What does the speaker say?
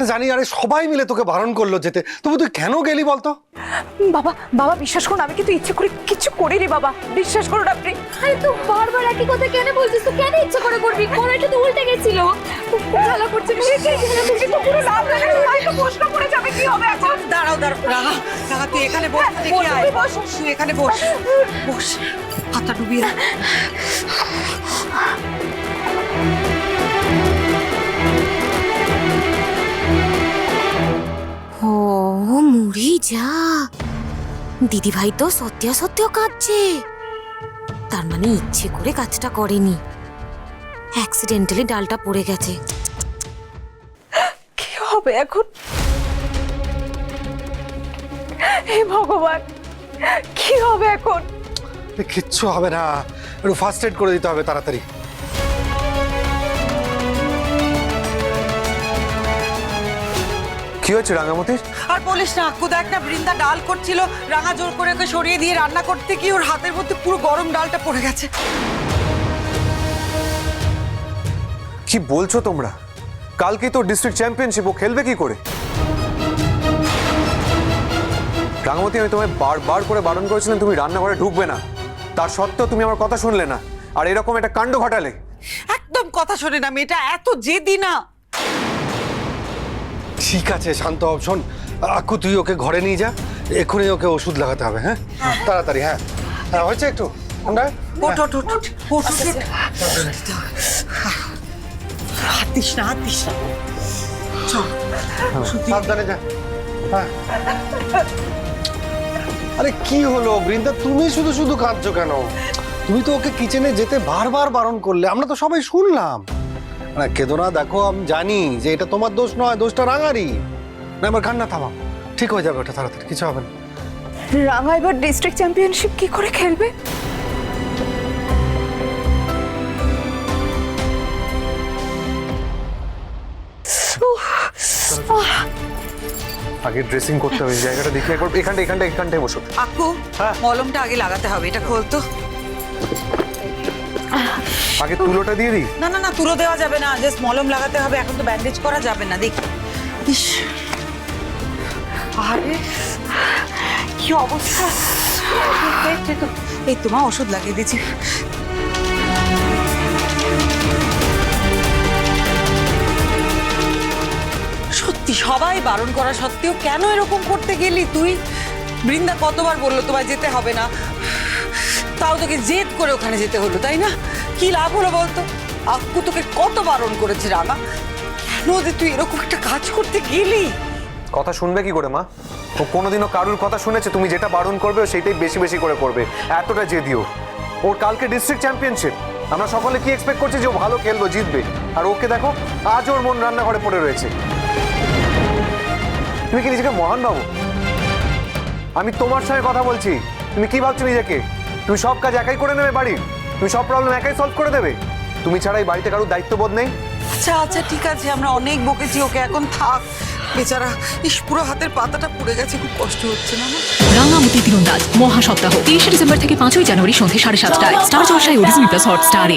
না, জানি আরে সবাই মিলে তোকে বারণ করল যেতে। তবু তুই কেন গেলি বলতো? বাবা বাবা বিশ্বাস করুন আমি কিন্তু ইচ্ছে করে কিছু করিনি বাবা। বিশ্বাস করুন আপনি। আরে তুই বারবার একই কথা কেন বলছিস? তুই কেন ইচ্ছে করে করবি? কোনটা তো উল্টে গেছিল। খুব ভালো করছে? তুমি তো পুরো লাভ লাগে তো প্রশ্ন করে যাবে কি হবে এখন? দাঁড়াও দাঁড়াও রাঙা রাঙা তুই এখানে বস দেখি বস, আয়। বস। তুই এখানে বস বস। হাতটা ডুবিয়ে রাখ। দিদি ভাই তো সত্য সত্য কাঁদছে। তার মানে ইচ্ছে করে কাজটা করেনি। অ্যাক্সিডেন্টালি ডালটা পড়ে গেছে। কি হবে এখন? হে ভগবান কি হবে এখন? কিচ্ছু হবে না। একটু ফার্স্ট এড করে দিতে হবে তাড়াতাড়ি। কি হয়েছে রাঙামতির? আর বলিস না আক্কু একটা বৃন্দা ডাল করছিল রাঙা জোর করে ওকে সরিয়ে দিয়ে রান্না করতে কি ওর হাতের মধ্যে পুরো গরম ডালটা পড়ে গেছে। কি বলছো তোমরা? কালকে তো ডিস্ট্রিক্ট চ্যাম্পিয়নশিপ ও খেলবে কি করে? রাঙামতি আমি তোমায় বারবার করে বারণ করেছিলাম তুমি রান্নাঘরে ঢুকবে না। তার সত্ত্বেও তুমি আমার কথা শুনলে না। আর এরকম একটা কাণ্ড ঘটালে। একদম কথা শোনে না মেয়েটা এত জেদি না। ঠিক আছে শান্ত হব শোন। আকু তুই ওকে ঘরে নিয়ে যা এক্ষুনি ওকে ওষুধ লাগাতে হবে হ্যাঁ? তাড়াতাড়ি হ্যাঁ। হ্যাঁ হয়েছে একটু? আমরা? ওঠ ওঠ ওঠ ওঠ। হাত দিস না হাত দিস না। সাবধানে যা। হ্যাঁ। আরে কি হলো বৃন্দা? তুমি শুধু শুধু কাঁদছো কেন? তুমি তো ওকে কিচেনে যেতে বারবার বারণ করলে। আমরা তো সবাই শুনলাম। না কেদো না দেখো আমি জানি যে এটা তোমার দোষ নয় দোষটা রাঙারি। না আমার কান্না থামাও। ঠিক হয়ে যাবে ওটা তাড়াতাড়ি কিছু হবে না। রাঙা এবার ডিস্ট্রিক্ট চ্যাম্পিয়নশিপ কি করে খেলবে? আগে ড্রেসিং করতে হবে এই জায়গাটা দেখি একবার এখানটা এখানটা এখানটায় বসো। আক্কু হ্যাঁ। মলমটা আগে লাগাতে হবে এটা খোল তো। আগে তুলোটা দিয়ে দিই? না না না, তুলো দেওয়া যাবে না। জাস্ট মলম লাগাতে হবে, এখন তো ব্যান্ডেজ করা যাবে না, দেখি। ইস। আরে, কি অবস্থা? এই তোমার ওষুধ লাগিয়ে দিয়েছি। সত্যি, সবাই বারণ করা সত্ত্বেও কেন এরকম করতে গেলি তুই? বৃন্দা কতবার বলল তোমায় যেতে হবে না? তাও তোকে জেদ করে ওখানে যেতে হলো, তাই না? কি লাভ হলো বলতো? আক্কু তোকে কত বারণ করেছে রাঙা। কেন যে তুই এরকম একটা কাজ করতে গেলি? কথা শুনবে কি করে মা? ও কোনোদিনও কারুর কথা শুনেছে, তুমি যেটা বারণ করবে সেটাই বেশি বেশি করে করবে। এতটা জেদিও ওর কালকে ডিস্ট্রিক্ট চ্যাম্পিয়নশিপ আমরা সকলে কি এক্সপেক্ট করছি যে ও ভালো খেলব জিতবে? আর ওকে দেখো, আজ ওর মন রান্নাঘরে পড়ে রয়েছে। তুমি কি নিজেকে মহান ভাবো? আমি তোমার সঙ্গে কথা বলছি। তুমি কি ভাবছ নিজেকে? তুমি সব কাজ একাই করে নেবে বাড়ির? তুমি সব প্রবলেম একাই সলভ করে দেবে। তুমি ছাড়া এই বাড়িতে কারোর দায়িত্ববোধ নেই। আচ্ছা আচ্ছা ঠিক আছে আমরা অনেক বকেছি ওকে এখন থাক। বেচারা ইস পুরো হাতের পাতাটা পুড়ে গেছে খুব কষ্ট হচ্ছে না? রাঙামতি তীরন্দাজ মহাসপ্তাহ তেইশে ডিসেম্বর থেকে পাঁচই জানুয়ারি সন্ধ্যে সাড়ে সাতটায়। স্টার জলসায় ওডিসি প্লাস হটস্টারে।